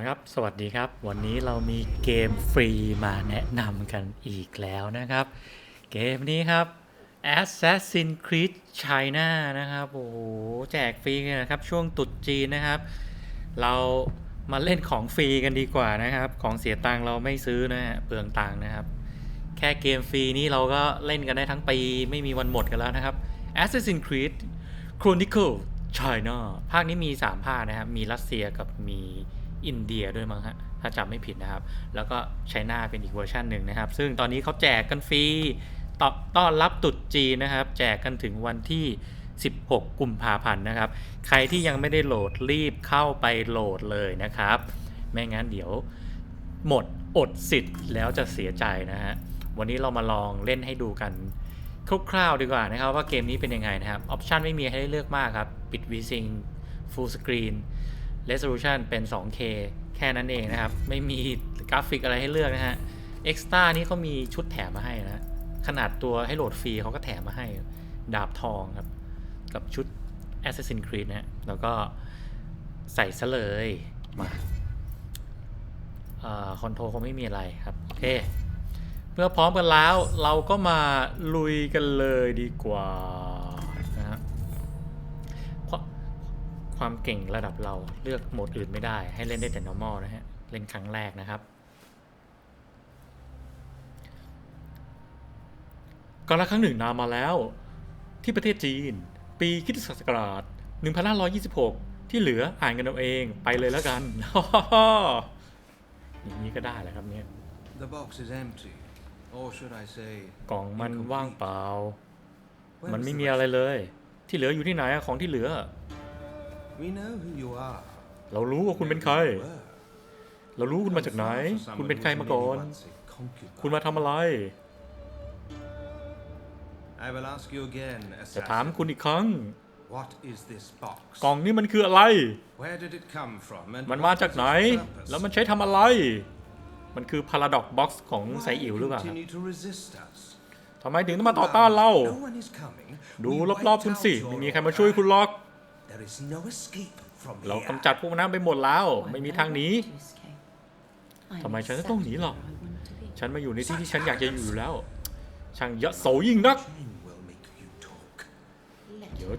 ละครับ สวัสดีครับ วันนี้เรามีเกมฟรีมาแนะนำกันอีกแล้วนะครับ เกมนี้ครับ Assassin's Creed China นะครับ โอ้โห แจกฟรีนนะครับ ช่วงตรุษจีนนะครับ เรามาเล่นของฟรีกันดีกว่านะครับ ของเสียตังเราไม่ซื้อนะฮะเปลืองตังนะครับ แค่เกมฟรีนี้เราก็เล่นกันได้ทั้งปี ไม่มีวันหมดกันแล้วนะครับ Assassin's Creed Chronicle China ภาคนี้มี 3 ภาคนะครับ มีรัสเซียกับมี อินเดียด้วยมั้งฮะถ้าจำไม่ผิดนะครับ แล้วก็ไชน่าเป็นอีกเวอร์ชันหนึ่งนะครับ ซึ่งตอนนี้เขาแจกกันฟรีตอต้อนรับตรุษจีนนะครับ แจกกันถึงวันที่ 16 กุมภาพันธ์นะครับ ใครที่ยังไม่ได้โหลดรีบเข้าไปโหลดเลยนะครับ ไม่งั้นเดี๋ยวหมดอดสิทธิ์แล้วจะเสียใจนะฮะ วันนี้เรามาลองเล่นให้ดูกันคร่าวๆดีกว่านะครับ ว่าเกมนี้เป็นยังไงนะครับ ออปชันไม่มีให้เลือกมากครับ ปิด VSync Full Screen Resolution เป็น 2K แค่นั้นเองนะครับ ไม่มีกราฟิกอะไรให้เลือกนะฮะ Extra นี่เขามีชุดแถมมาให้นะ ขนาดตัวให้โหลดฟรีเขาก็แถมมาให้ ดาบทองครับ กับชุด Assassin's Creed นะฮะ แล้วก็ใส่ซะเลยมาคอนโทรคงไม่มีอะไรครับ โอเค เมื่อพร้อมกันแล้วเราก็มาลุยกันเลยดีกว่า ความเก่งระดับเราเลือกโหมดอื่นไม่ได้ ให้เล่นได้แต่ normal นะฮะ เล่นครั้งแรกนะครับ กาลครั้งหนึ่งนานมาแล้ว ที่ประเทศจีน ปีคริสตศักราช1526 ที่เหลืออ่านกันเอาเองไปเลยแล้วกันอย่างนี้ก็ได้แหละครับเนี่ย The box is empty. Or should I say, กล่องมันว่างเปล่า Where มัน is ไม่ the มี rest? อะไรเลย ที่เหลืออยู่ที่ไหนอะของที่เหลือ We know who you are. เรารู้ว่าคุณเป็นใคร Who you were. เรารู้คุณมาจากไหน Far for someone คุณเป็นใคร who's มาก่อน merely once a concubine. คุณมาทำอะไร I will ask you again, จะถาม assassin. คุณอีกครั้ง What is this box? กล่องนี้มันคืออะไร Where did it come from? And มัน what มา is จากไหน its purpose? แล้วมันใช้ทำอะไร มันคือ paradox box ของ Why ไซอิ๋วหรือเปล่า continue to resist us? ทำไมถึงต้องมาต่อต้านเรา No one is coming. ดู We รอบ wiped ๆ คุณสิ out ไม่ your มีใครมาช่วยคุณหรอก There is no escape from เรา here. กำจัดพวกนั้นไปหมดแล้ว ไม่มีทางหนีทำไมฉันจะต้องหนีหรอฉันมาอยู่ในที่ที่ฉันอยากจะอยู่อยู่แล้ว ช่างยะโสยิ่งนัก Shame will make you talk. เดี๋ยว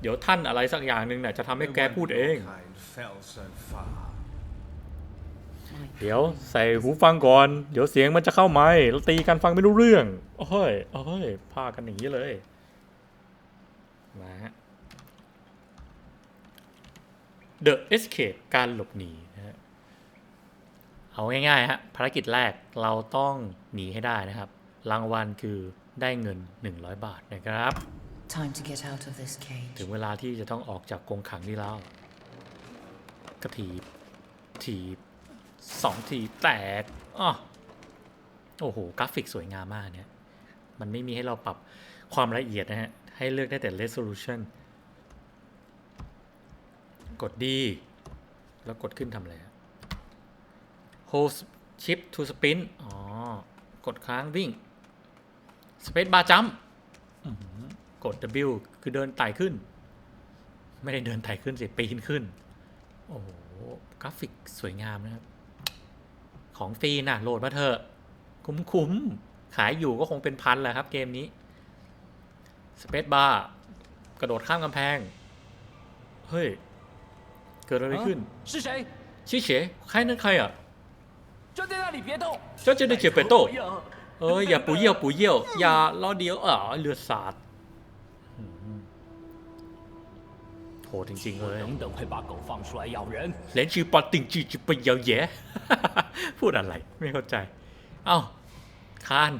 เดี๋ยวท่านอะไรสักอย่างหนึ่งน่ะจะทำให้แกพูดเอง Kind fell so far. เดี๋ยวใส่หูฟังก่อน เดี๋ยวเสียงมันจะเข้าไมค์แล้วตีกันฟังไม่รู้เรื่อง โอ้ยโอ้ยพากันอย่างนี้เลยมาฮะ The Escape การหลบหนีนะฮะเอาง่ายๆฮะภารกิจแรกเราต้องหนีให้ได้นะครับ รางวัลคือได้เงิน 100 บาทนะครับ Time to get out of this cage. ถึงเวลาที่จะต้องออกจากกรงขังนี้แล้วกระถีบถีบสองทีแตกอ้อโอ้โห กราฟิกสวยงามมากเนี่ย มันไม่มีให้เราปรับความละเอียดนะฮะ ให้เลือกได้แต่ resolution กดดีแล้วกดขึ้นทำอะไรฮะ hold shift to spin อ๋อ กดค้างวิ่ง space bar jump กด W คือเดินไต่ขึ้น ไม่ได้เดินไต่ขึ้นสิ ปีนขึ้น โอ้โห กราฟิกสวยงามนะครับ ของฟรีน่ะ โหลดมาเถอะ คุ้มๆขายอยู่ก็คงเป็นพันแหละครับเกมนี้ สเปซบาร์ กระโดดข้ามกำแพง เฮ้ย เกิดอะไรขึ้นชี้เฉยใครนั่นใครอะเจ้าเจ้าเจียเปโต้เอออย่าปูเยี่ยวปูเยี่ยวอย่าล้อเดียวเออเลือดสาดโหจริงๆเลยเลนชื่อปอติงจีจะปเยาแย่พูดอะไรไม่เข้าใจ เอ้าคาน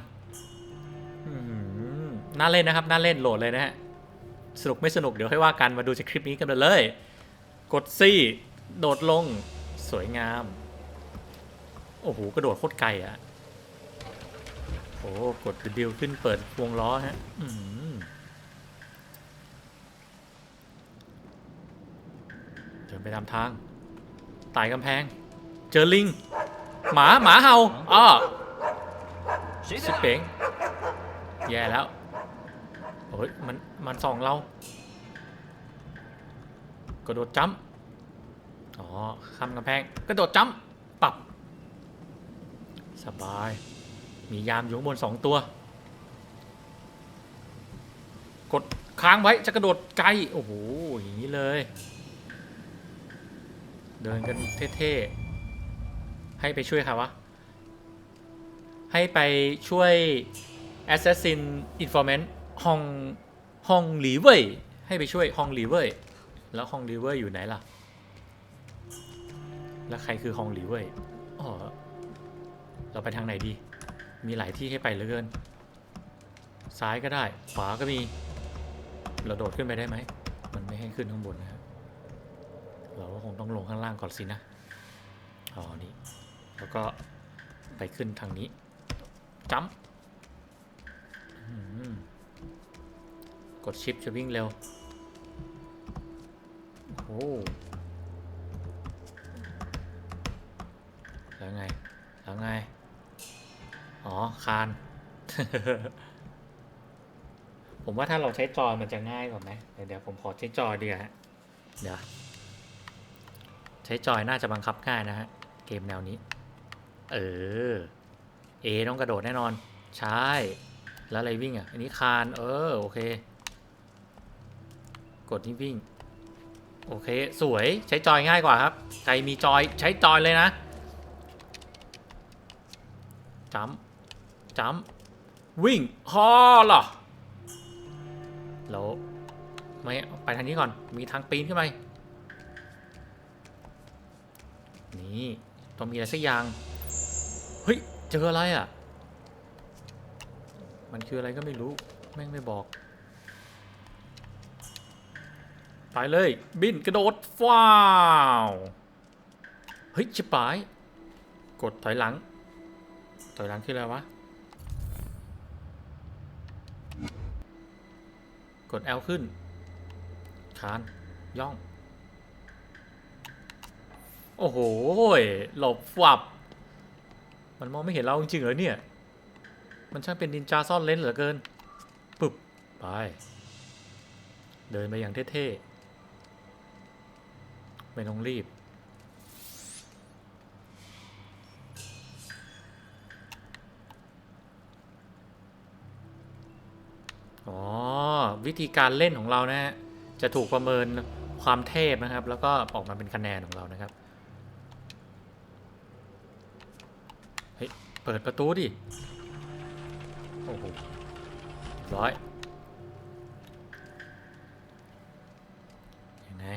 น่าเล่นนะครับน่าเล่นโหลดเลยนะฮะสนุกไม่สนุกเดี๋ยวให้ว่ากันมาดูจากคลิปนี้กันเลย กดซี่โดดลงสวยงาม โอ้โห กระโดดโคตรไกลอะ่ะโอ้กดดิวขึ้นเปิดวงล้อฮะเดินไปตามทางไต่กำแพง เจอลิง หมาหมาเห่าอ้อสิเป๋งแย่แล้วเฮ้ยมันมันส่องเรา กระโดดจัมป์อ๋อข้ามกำแพงกระโดดจ้ำปรับ สบาย มียามอยู่ข้างบนสองตัว กดค้างไว้จะกระโดดไกล โอ้โห อย่างนี้เลย เดินกันเท่ๆ ให้ไปช่วยใครวะ ให้ไปช่วย Assassin Informant ห้องห้องหลีเว่ยให้ไปช่วยห้องหลีเว่ย แล้วห้องหลีเว่ยอยู่ไหนล่ะ แล้วใครคือห้องหลีเว่ยอ๋อเราไปทางไหนดี มีหลายที่ให้ไปเหลือเกิน ซ้ายก็ได้ ขวาก็มี เราโดดขึ้นไปได้ไหม มันไม่ให้ขึ้นข้างบนนะครับเราก็คงต้องลงข้างล่างก่อนสินะ อ๋อ นี่ แล้วก็ไปขึ้นทางนี้จัมป์อื้อหือกดชิปจะวิ่งเร็ว โอ้แล้วไง แล้วไง อ๋อ คาน ผมว่าถ้าเราใช้จอยมันจะง่ายกว่าไหมเดี๋ยวผมขอใช้จอยดีกว่าฮะ เดี๋ยว ใช้จอยน่าจะบังคับง่ายนะฮะ เกมแนวนี้ เออ เอต้องกระโดดแน่นอน ใช่ แล้วอะไรวิ่งอะ อันนี้คาน เออ โอเค กดนี่วิ่ง โอเค สวยใช้จอยง่ายกว่าครับ ใครมีจอยใช้จอยเลยนะจัมจัมวิ่งฮอเหรอแล้วไม่ไปทางนี้ก่อน มีทางปีนขึ้นไป นี่ต้องมีอะไรสักอย่าง เฮ้ย เจออะไรอะ มันคืออะไรก็ไม่รู้ แม่งไม่บอก ไปเลย บินกระโดดฟ้าวเฮ้ยชิบหาย กดถอยหลัง ถอยหลังคืออะไรวะ กด L ขึ้น คาน ย่อง โอ้โห หลบฝับ มันมองไม่เห็นเราจริงๆเหรอเนี่ย มันช่างเป็นนินจาซ่อนเลนเหลือเกิน ปึ๊บ ไป เดินไปอย่างเท่ๆ ไม่ต้องรีบ อ๋อ วิธีการเล่นของเรานะฮะ จะถูกประเมินความเทพนะครับ แล้วก็ออกมาเป็นคะแนนของเรานะครับ เฮ้ย เปิดประตูดิ โอ้โหร้อยยังไง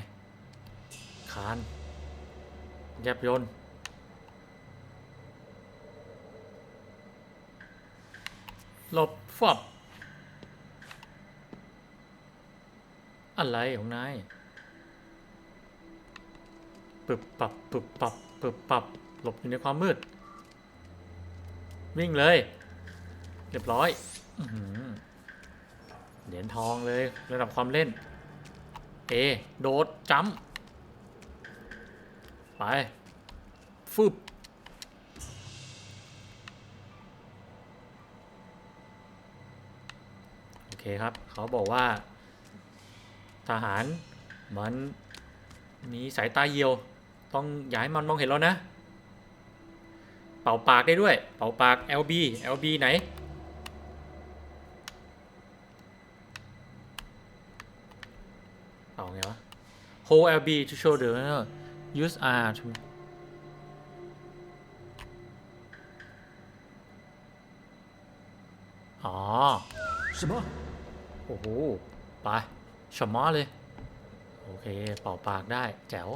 คานแยบยนต์หลบฟับอะไรของนายปึบปับปึบปับปึบปับหลบอยู่ในความมืด วิ่งเลย เรียบร้อยเหรียญทองเลยระดับความเล่น เอ โดดจัมป์ ไปฟึบโอเคครับ เขาบอกว่า ทหารมันมีสายตาเยียว ต้องอย่าให้มันมองเห็นเรานะ เป่าปากได้ด้วย เป่าปาก LB LB ไหน เป่าไงวะ hold LB to show the use R to อ๋อ什么？โอ้โห ไปชะม้อเลย โอเค เป่าปากได้ แจ๋ว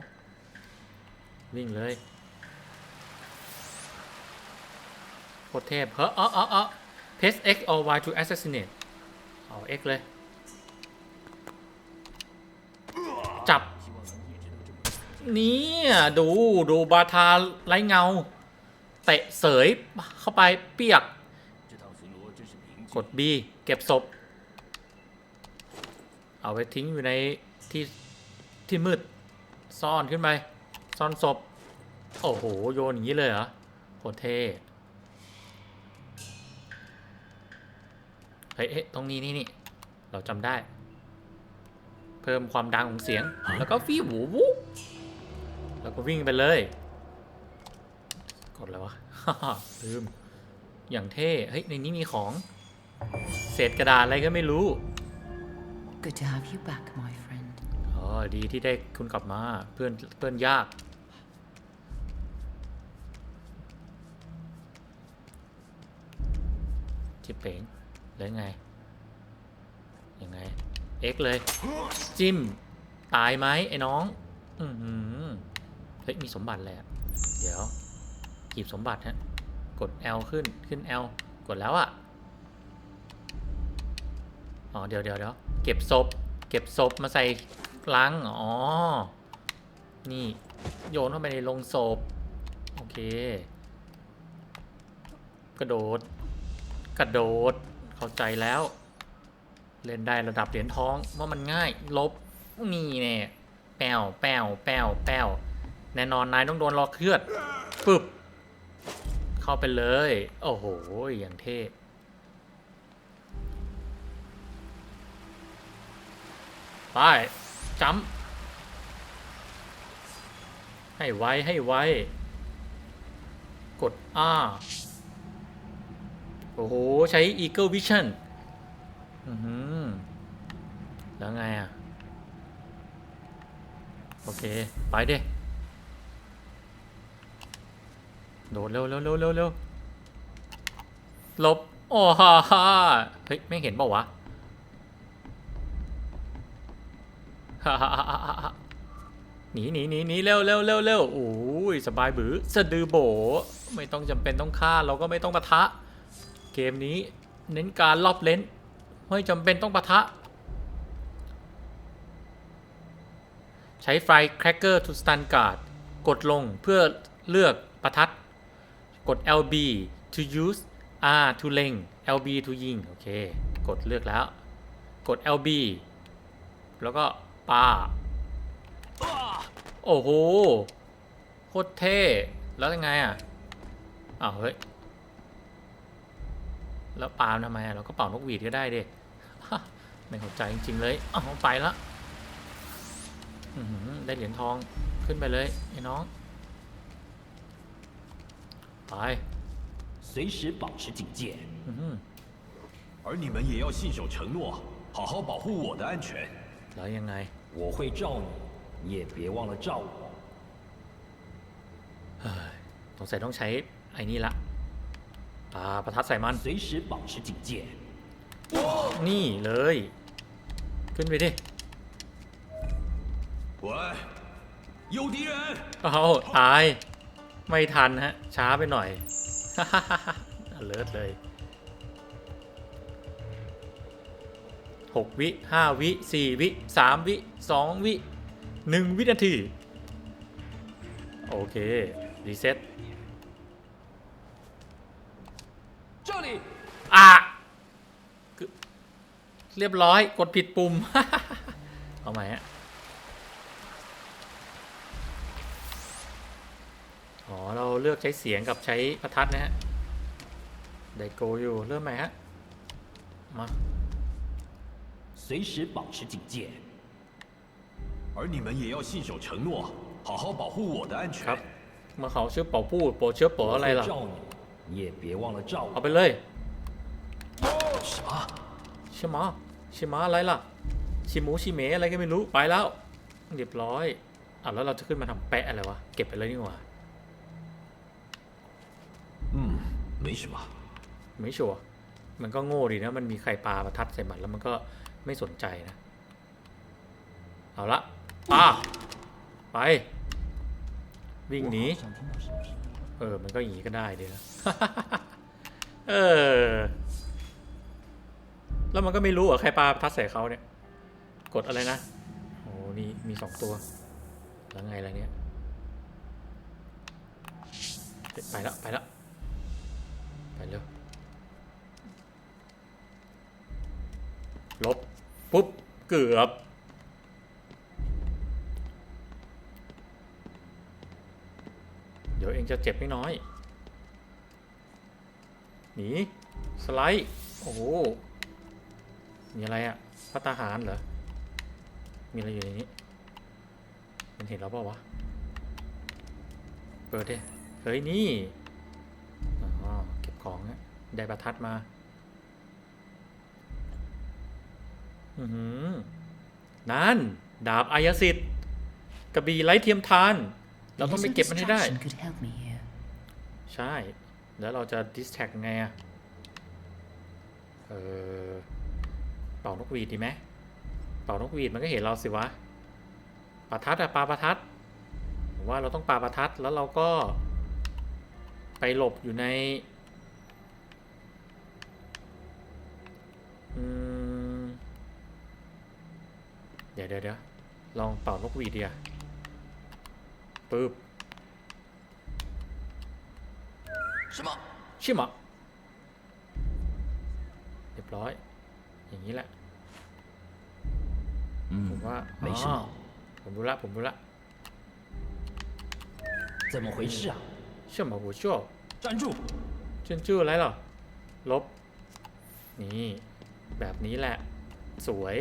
วิ่งเลยโคตรเทพเฮ้ออ๋ออ๋ออ๋อ press X or Y to assassinate เอา X เลย นี่ยดูดูบาทาไรเงา เตะเสยเข้าไปเปียก กดบีเก็บศพ เอาไปทิ้งอยู่ในที่ที่มืด ซ่อนขึ้นไป ซ่อนศพ โอ้โห โยนอย่างนี้เลยเหรอโคตรเท่เฮ้ยตรงนี้นี่นี่เราจำได้ เพิ่มความดังของเสียง แล้วก็ฟีหูวู ก็ก็วิ่งไปเลย กดแล้ววะ ลืม อย่างเท่ เฮ้ย ในนี้มีของ เศษกระดาษอะไรก็ไม่รู้ Good to have you back, my friend. อ๋อ ดีที่ได้คุณกลับมา เพื่อนเพื่อนยาก จิบเป๋งแล้วไง ยังไง เอ็กเลย จิ้ม ตายไหมไอ้น้อง อือหือ เฮ้ย มีสมบัติแหละเดี๋ยวกีบสมบัติฮะ กด L ขึ้น ขึ้น L กดแล้วอะอ๋อ เดี๋ยวเดี๋ยวเดี๋ยวเก็บศพ เก็บศพมาใส่ลัง อ๋อ นี่ โยนเข้าไปในโลงศพ โอเค กระโดด กระโดด เข้าใจแล้ว เล่นได้ระดับเหรียญทองว่ามันง่าย ลบ นี่แน่แปวแปวแปวแปว แน่นอนนายต้องโดนล็อกเคลือดปึ๊บเข้าไปเลย โอ้โห อย่างเท่ไปจัมป์ให้ไวให้ไวกด R โอ้โห ใช้ Eagle Vision อือหือแล้วไงอะ โอเค ไปเด้ โดดเร็วเร็วเร็วเร็วเร็วหลบ โอ้ฮ่าฮ่าเฮ้ย ไม่เห็นเปล่าวะฮ่าฮ่าฮ่าหนีหนีหนีหนีเร็วเร็วเร็วเร็วโอ้ยสบายบือสะดือโบ ไม่ต้องจำเป็นต้องฆ่า เราก็ไม่ต้องปะทะ เกมนี้เน้นการรอบเลนไม่จำเป็นต้องปะทะ ใช้ไฟแครกเกอร์ to stun guard กดลงเพื่อเลือกประทัด กด LB to use R to เล็ง LB to ยิง โอเค กดเลือกแล้ว กด LB แล้วก็ปาโอ้โห โคตรเท่ แล้วยังไงอะ อ้าว เฮ้ย แล้วปาทำไมอะเราก็เป่านกหวีดก็ได้เดิไม่เข้าใจจริง ๆ เลยอ้าวไปละอื้อหือได้เหรียญทองขึ้นไปเลยไอ้น้อง ไป 随时保持警戒。 อื้อหือ 而你们也要信守承诺，好好保护我的安全。 แล้วยังไง 我会罩你，你也别忘了罩我。 เฮ้ยสงสัยต้องใช้ไอ้นี่ละปาประทัดใส่มัน 随时保持警戒。 นี่เลย ขึ้นไปดิ 喂，有敌人！ เอาตาย ไม่ทันฮะ ช้าไปหน่อย เลิศเลยหกวิห้าวิสี่วิสามวิสองวิหนึ่งวินาที โอเค รีเซ็ต这里，อะกึเรียบร้อยกดผิดปุ่ม เอาใหม่ฮะ เราเลือกใช้เสียงกับใช้ประทัดนะฮะ ได้โกอยู่ เริ่มใหม่ฮะ มา 随时保持警戒。而你们也要信守承诺，好好保护我的安 ครับ 全。 เมื่อเขาชื่อเป่าปู้โปรเชื้อเป๋อ 我 อะไร 会 ล่ะ 罩你，你也别忘了罩 เอา 我。 ไปเลย 什么？ ชิมาชิมาอะไรล่ะ ชิหมูชิเมอะไรก็ไม่รู้ ไปแล้ว เรียบร้อยอ่ะแล้วเราจะขึ้นมาทำแปะอะไรวะ เก็บไปเลยนี่หว่า 没什么。 ไม่ชัวร์มันก็โง่ดีนะ มันมีใครปาประทัดใส่มันแล้วมันก็ไม่สนใจนะ เอาละป้าไป วิ่งหนี 想听到什么声音？ เออ มันก็อย่างนี้ก็ได้ดีนะ เออ แล้วมันก็ไม่รู้เหรอใครปาประทัดใส่เขาเนี่ย กดอะไรนะ โอ้นี่มีสองตัว แล้วไงล่ะเนี่ยเฮ้ยไปแล้วไปแล้ว ไปเร็วลบ ปุ๊บ เกือบ เดี๋ยวเองจะเจ็บไม่น้อย หนี สไลด์ โอ้โห มีอะไรอะพัตตาหารเหรอ มีอะไรอยู่ในนี้ มันเห็นเราเปล่าวะ เปิดดิ เฮ้ย นี่อ๋อเก็บของนะ ได้ประทัดมา อือหือนั่น ดาบอายสิทธิ์กระบี่ไร้เทียมทาน เราต้องไปเก็บมันให้ได้ distraction could help me here. ใช่ แล้วเราจะดิสแท็กไงอะเออเป่านกหวีดดีไหมเป่านกหวีดมันก็เห็นเราสิวะประทัดอะปาประทัดผมว่าเราต้องปาประทัดแล้วเราก็ไปหลบอยู่ใน เดี๋ยวเดี๋ยวเดี๋ยวลองเป่านกหวีดดีอะปึ๊บ 什么？ ชิมะเรียบร้อย อย่างนี้แหละ ผ 嗯 ม，ว่า 没什 อ๋อ 么， ผมรู้ละ ผมรู้ละ 怎么回事啊？ เชื่อมหัวชั่ว 站住！ ชื่อชื่ออะไรเหรอ ลบ นี่ แบบนี้แหละ สวย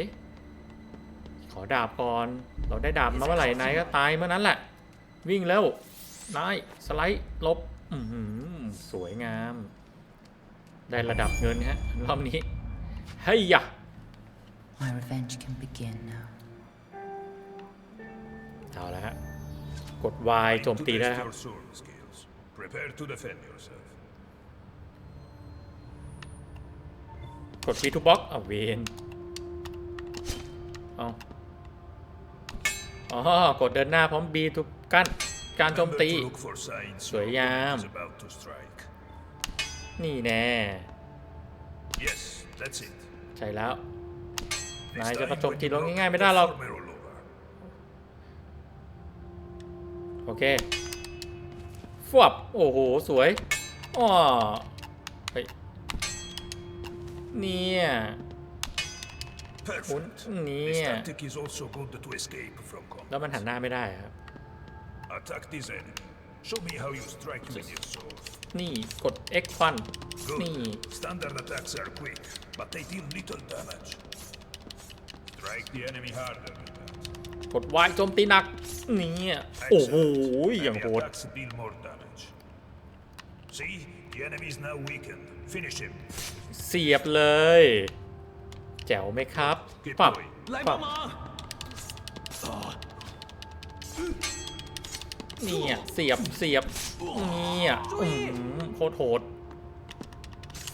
ขอดาบก่อน เราได้ดาบมาเมื่อไหร่นายก็ตายเมื่อนั้นแหละ วิ่งแล้วนายสไลด์ลบอือหือสวยงาม ได้ระดับเงินฮะรอบนี้เฮ้ยยะ My revenge can begin now. เอาแล้วฮะ กด Y โจมตีได้แล้วครับ your sword skills. Prepare to defend yourself. กด B to block เอาเวนเอา อ๋อ กดเดินหน้าพร้อม B to กั้นการโจม Remember ตี to look for signs สวย your งาม opponent is about to strike. นี่แน่ Yes, that's it. ใช่แล้ว This นายจะ time ประโจม when ตี you เรา block, ง่ายๆไม่ได้หรอก perform a rollover. โอเคฟวบโอ้โห สวยอ้อเฮ้ยเนี่ย Perfect. yeah. This tactic is also good to escape from แล้วมันหัน combat. หน้าไม่ได้ครับ Attack this enemy. Show me how you strike with your sword. นี่กด X ฟันนี่ Good. Standard attacks are quick, but they deal little damage. Strike the enemy harder with that. กด Y โจมตีหนักเนี่ยโอ้โห Excellent. อย่าง Heavy โหด attacks deal more damage. See, the enemy is now weakened. Finish him. เสียบเลย แจ๋วไหมครับปับปับเนี่ยเสียบเสียบเนี่ยอืมโคตรโหด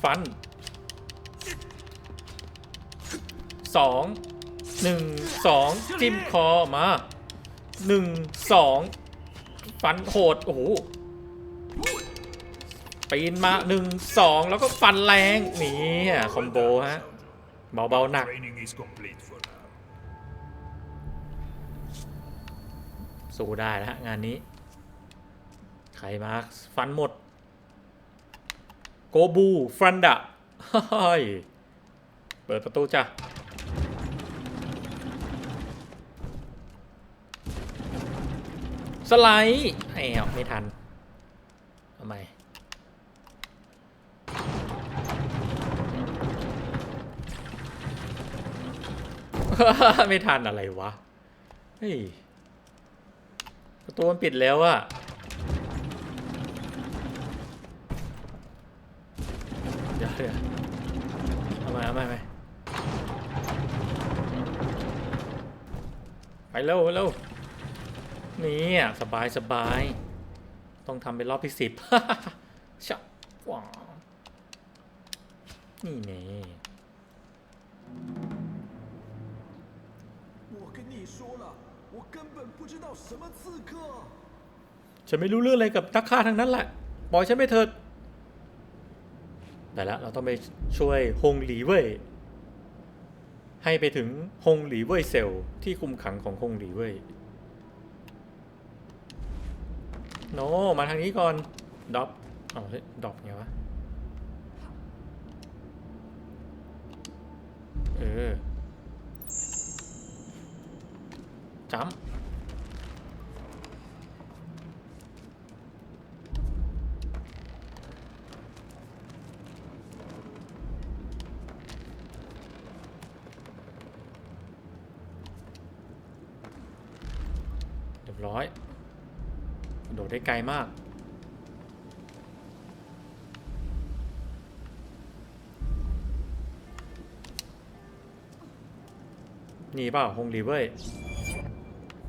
ฟันสองหนึ่งสองจิ้มคอมาหนึ่งสองฟันโหดโอ้โหปีนมาหนึ่งสองแล้วก็ฟันแรงนี่คอมโบฮะ เบาๆหนัก Training is complete for now. สู้ได้แล้วฮะงานนี้ ใครมาฟันหมด โกบูฟันดะเฮ้ยเปิดประตูจ้ะสไลด์ไอ้เอาไม่ทันทำไม ไม่ทันอะไรวะ เฮ้ย ประตูมันปิดแล้วอะเดี๋ยวเดี๋ยวเอามาเอามาเอามไปเร็วไปเร็วนี่อะสบายสบาย ต้องทำเป็นรอบที่สิบชับว้านี่แน่我说了，我根本不知道什么刺客。 ฉันไม่รู้เรื่องอะไรกับนักฆ่าทั้งนั้นแหละปล่อยฉันไปเถิดแต่ละเราต้องไปช่วยฮงหลีเว่ยให้ไปถึงฮงหลีเว่ยเซลล์ที่คุมขังของฮงหลีเว่ยโนมาทางนี้ก่อนดรอปเอาเฮ้ยดรอปไงวะ เออ จัมป์เรียบร้อยโดดได้ไกลมากนี่เปล่าฮงรีเว้ย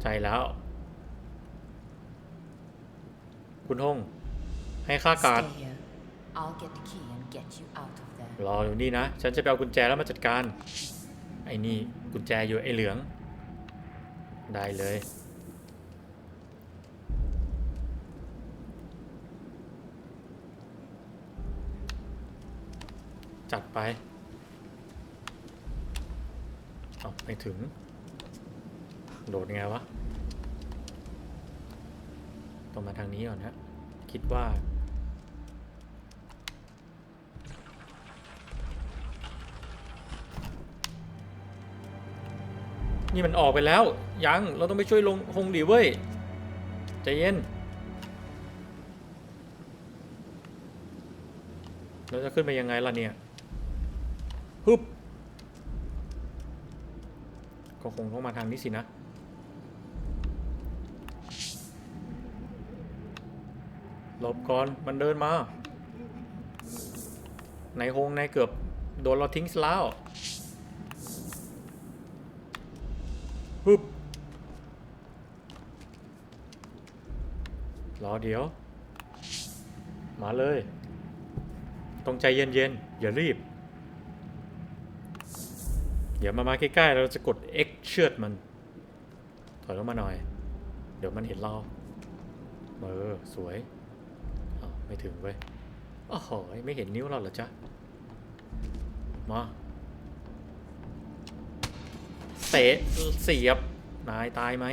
ใจแล้ว คุณฮงให้ค่าการ์ด Stay here. I'll get the key and get you out of there. รออยู่นี่นะ ฉันจะไปเอากุญแจแล้วมาจัดการ ไอ้นี่กุญแจอยู่ไอ้เหลือง ได้เลย จัดไป เอาไม่ถึง โดดยังไงวะต้องมาทางนี้ก่อนฮะคิดว่านี่มันออกไปแล้ว ยัง เราต้องไปช่วยลงฮงดีเว้ยใจเย็น เราจะขึ้นไปยังไงล่ะเนี่ยฮึบก็คงต้องมาทางนี้สินะ หลบก่อน มันเดินมา ในฮงในเกือบโดนเราทิ้งซะแล้วฮึบรอเดี๋ยว มาเลยต้องใจเย็นๆ อย่ารีบ เดี๋ยวมามาใกล้ๆ เราจะกด X เชือดมัน ถอยลงมาหน่อย เดี๋ยวมันเห็นเรา เออ สวย ไม่ถึงเว้ยโอ้โหไม่เห็นนิ้วเราเหรอจ๊ะ มาเตะเสียบ นายตายไหม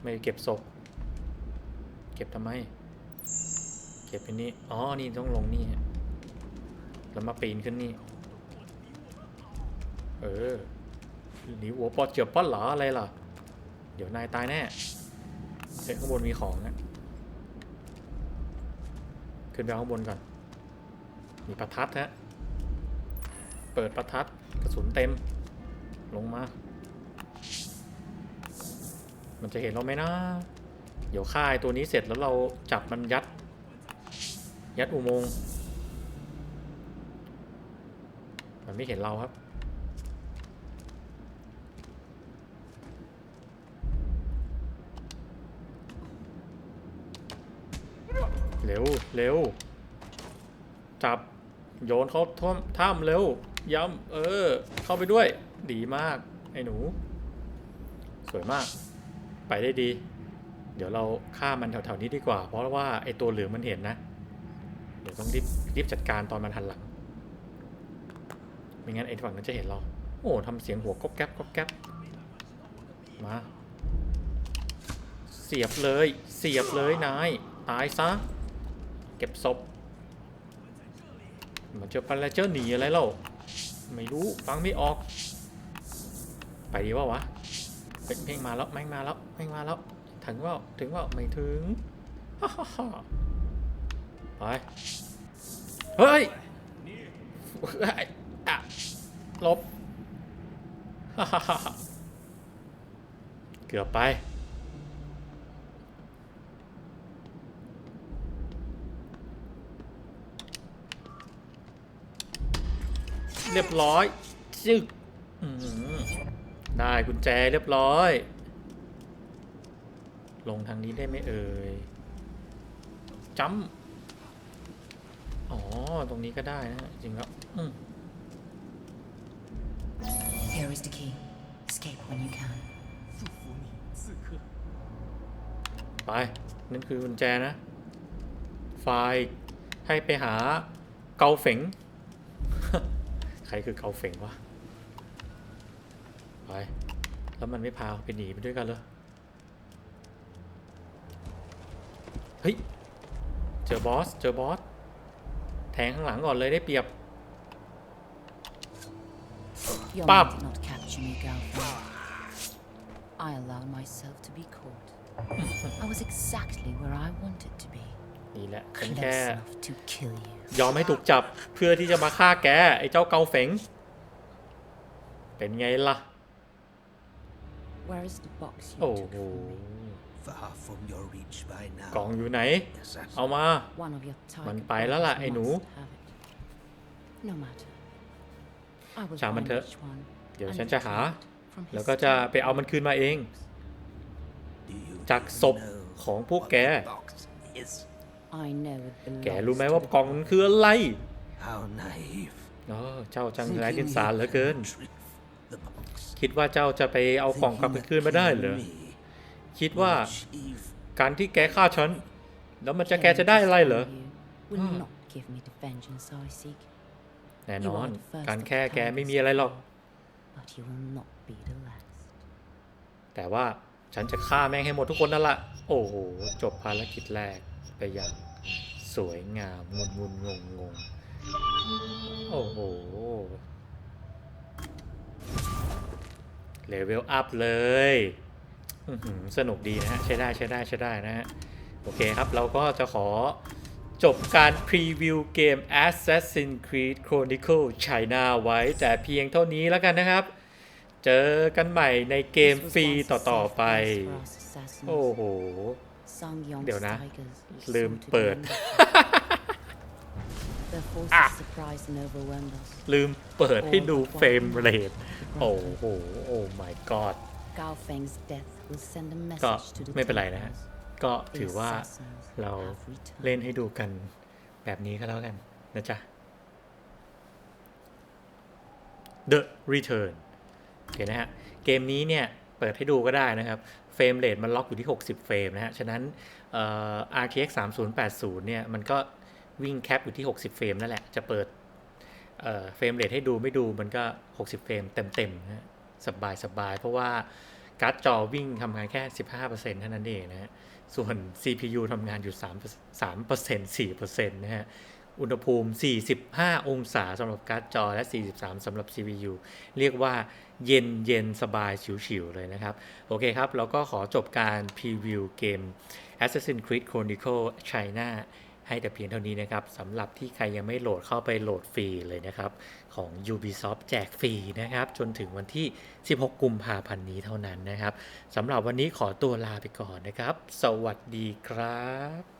ไม่เก็บศพ เก็บทำไม เก็บไปนี่ อ๋อ นี่ต้องลงนี่ แล้วมาปีนขึ้นนี่ เออหนีหัวปอดเจียบป้อนเหรออะไรล่ะ เดี๋ยวนายตายแน่เฮ้ยข้างบนมีของนะ ขึ้นไปข้างบนก่อน มีประทัดฮะ เปิดประทัดกระสุนเต็ม ลงมา มันจะเห็นเราไหมนะ เดี๋ยวค่ายตัวนี้เสร็จแล้วเราจับมันยัด ยัดอุโมงค์ มันไม่เห็นเราครับ เร็ว จับ โยนเขาท่อมถ้ำเร็ว ย้ำเออ เข้าไปด้วย ดีมาก ไอ้หนู สวยมาก ไปได้ดี เดี๋ยวเราฆ่ามันแถวๆนี้ดีกว่า เพราะว่าไอ้ตัวเหลืองมันเห็นนะ เดี๋ยวต้องรีบรีบจัดการตอนมันหันหลัง ไม่งั้นไอ้ฝั่งนั้นจะเห็นเรา โอ้ทำเสียงหัวก๊อบแก๊บก๊อบแก๊บมาเสียบเลย เสียบเลยนาย ตายซะ เก็บศพมันเจอปันแล้วเจอหนีอะไรเล่าไม่รู้ฟังไม่ออก ไปดีว่าวะเฮ้ยแม่งมาแล้วแม่งมาแล้วแม่งมาแล้ว ถึงว่าถึงว่าไม่ถึงฮ่าฮ่าฮ่าไปเฮ้ยเฮ้ยอะลบฮ่าฮ่าฮ่าเกือบไป เรียบร้อยจึกอื้อหือได้กุญแจเรียบร้อย ลงทางนี้ได้ไหมเอ่ยจัมป์อ๋อ ตรงนี้ก็ได้นะ จริงแล้วอืม Here is the key. Escape when you can. ไปนั่นคือกุญแจนะ ไฟล์ให้ไปหาเกาเฝง ใครคือเกาเฝงวะไปแล้วมันไม่พาไปหนีไปด้วยกันเลยเฮ้ยเจอบอสเจอบอสแทงข้างหลังก่อนเลยได้เปรียบ Your Bob. men did not capture me, Galvan. I allowed myself to be caught. I was exactly where I wanted to be. นี่แหละฉัน Close แค่ enough to kill you. ยอมให้ถูกจับเพื่อที่จะมาฆ่าแก ไอ้เจ้าเกาเฝงเป็นไงล่ะโ Where is the box you โอ้ took โห from me? Far from your reach by กล่อง now. อยู่ไหน Assassin. เอามา One of your tiger มันไปแล้วล่ะ brothers ไอ้หนู must have it. No matter. I will ช่างมัน find เถอะ each one เดี๋ยว and ฉันจะหา retrieve it from แล้ว his ก็จะ stomach. ไปเอามันคืนมาเอง Do you จาก even ศพ know ของพวก what แก the box is? I know it แก belongs รู้ไหม to ว่า the กล่องมันคืออะไร How naive. อ๋อเจ้าจัง Thinking ไร้ you เดียงสารเหลือเกิน can retrieve the box. คิดว่าเจ้าจะไปเอากล่องกลับ Thinking คืนมาได้เหรอ that killing me คิดว่า will achieve การที่แกฆ่าฉัน แล้วมันจะแก Killing จะได้ this อะไรเหรอ from you Will not give me the vengeance I seek, แน่นอน การแค่แกไม่มีอะไรหรอก but you will not be the last. แต่ว่าฉันจะฆ่าแม่งให้หมดทุกคนนั่นละ โอ้โห จบภารกิจแรก ไปอย่างสวยงามงุนงุนงงงงโอ้โหเลเวลอัพเลยสนุกดีนะฮะ ใช้ได้ใช้ได้ใช้ได้นะฮะ โอเคครับ เราก็จะขอจบการพรีวิวเกม Assassin's Creed Chronicle China ไว้แต่เพียงเท่านี้แล้วกันนะครับ เจอกันใหม่ในเกมฟรีต่อ ๆ ไป โอ้โห เดี๋ยวนะ tigers who ลืม sought to เปิด defend us. Their forces อะ surprised and overwhelmed us. ลืมเปิดให้ดูเฟรมเรทโอ้โห โอ้ my god Gao Feng's death will send a ก็ message to the ไม่เป็นไรนะฮะ Templars. ก็ The ถือว่า assassins เรา have returned. เล่นให้ดูกันแบบนี้ก็แล้วกันนะจ๊ะ The Return โอเคนะฮะ เกมนี้เนี่ย เปิดให้ดูก็ได้นะครับ เฟรมเรทมันล็อกอยู่ที่ 60 เฟรมนะฮะ ฉะนั้น RTX 3080 เนี่ย มันก็วิ่งแคปอยู่ที่ 60 เฟรมนั่นแหละ จะเปิดเฟรมเรทให้ดูไม่ดูมันก็ 60 เฟรมเต็มๆนะฮะสบายสบายๆเพราะว่าการ์ดจอวิ่งทำงานแค่ 15%เท่านั้นเองนะฮะ ส่วน CPU ทำงานอยู่ 3 3% 4%นะฮะ อุณหภูมิ 45 องศาสำหรับการ์ดจอและ 43 สำหรับ CPU เรียกว่าเย็นเย็นสบายฉิวๆเลยนะครับ โอเคครับ เราก็ขอจบการพรีวิวเกม Assassin's Creed Chronicle China ให้แต่เพียงเท่านี้นะครับสำหรับที่ใครยังไม่โหลดเข้าไปโหลดฟรีเลยนะครับ ของ Ubisoft แจกฟรีนะครับ จนถึงวันที่ 16 กุมภาพันธ์นี้เท่านั้นนะครับสำหรับวันนี้ขอตัวลาไปก่อนนะครับ สวัสดีครับ